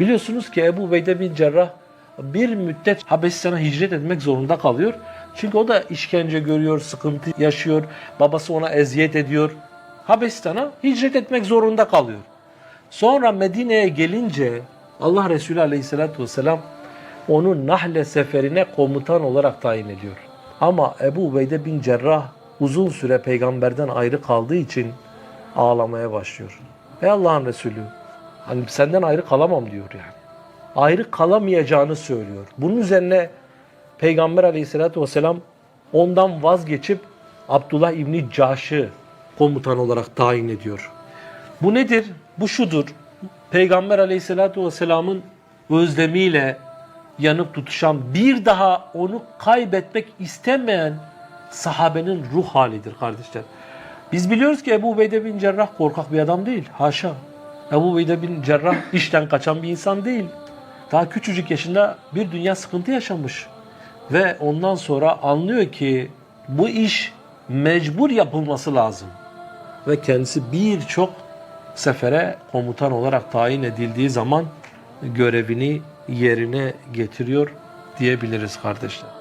Biliyorsunuz ki Ebu Beyde bin Cerrah bir müddet Habeşistan'a hicret etmek zorunda kalıyor. Çünkü o da işkence görüyor, sıkıntı yaşıyor, babası ona eziyet ediyor. Habeşistan'a hicret etmek zorunda kalıyor. Sonra Medine'ye gelince Allah Resulü Aleyhisselatü Vesselam onu Nahle seferine komutan olarak tayin ediyor. Ama Ebu Ubeyde bin Cerrah uzun süre peygamberden ayrı kaldığı için ağlamaya başlıyor. Ey Allah'ın Resulü hani senden ayrı kalamam diyor yani. Ayrı kalamayacağını söylüyor. Bunun üzerine Peygamber Aleyhisselatü Vesselam ondan vazgeçip Abdullah İbni Caş'ı komutan olarak tayin ediyor. Bu nedir? Bu şudur. Peygamber Aleyhisselatü Vesselam'ın özlemiyle yanıp tutuşan, bir daha onu kaybetmek istemeyen sahabenin ruh halidir kardeşler. Biz biliyoruz ki Ebu Ubeyde bin Cerrah korkak bir adam değil. Haşa. Ebu Ubeyde bin Cerrah işten kaçan bir insan değil. Daha küçücük yaşında bir dünya sıkıntı yaşamış. Ve ondan sonra anlıyor ki bu iş mecbur yapılması lazım ve kendisi birçok sefere komutan olarak tayin edildiği zaman görevini yerine getiriyor diyebiliriz kardeşler.